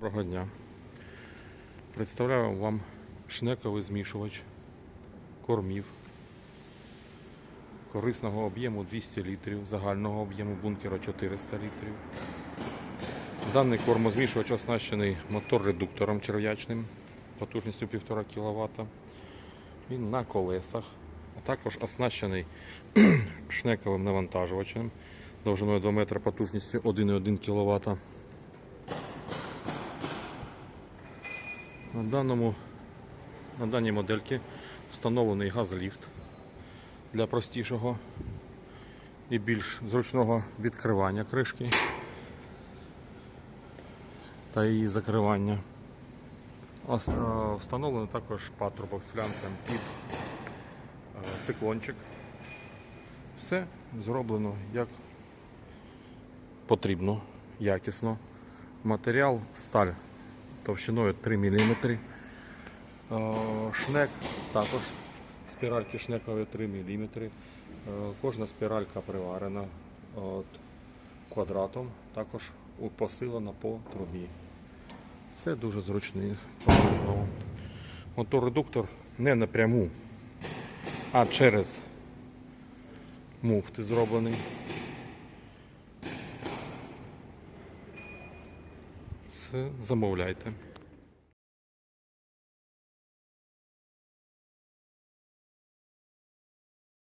Доброго дня. Представляю вам шнековий змішувач кормів корисного об'єму 200 літрів, загального об'єму бункера 400 літрів. Даний кормозмішувач оснащений мотор-редуктором черв'ячним потужністю 1,5 кВт. Він на колесах, а також оснащений шнековим навантажувачем довжиною 2 метри потужністю 1,1 кВт. На, даному, на даній модельці встановлений газліфт для простішого і більш зручного відкривання кришки та її закривання. Встановлено також патрубок з флянцем під е, циклончик. Все зроблено як потрібно, якісно. Матеріал сталь товщиною 3 мм. Шнек також. Спіральки шнекові 3 мм. Кожна спіралька приварена от, квадратом, також посилена по трубі. Все дуже зручний. Мотор-редуктор не напряму, а через муфти зроблений. Замовляйте.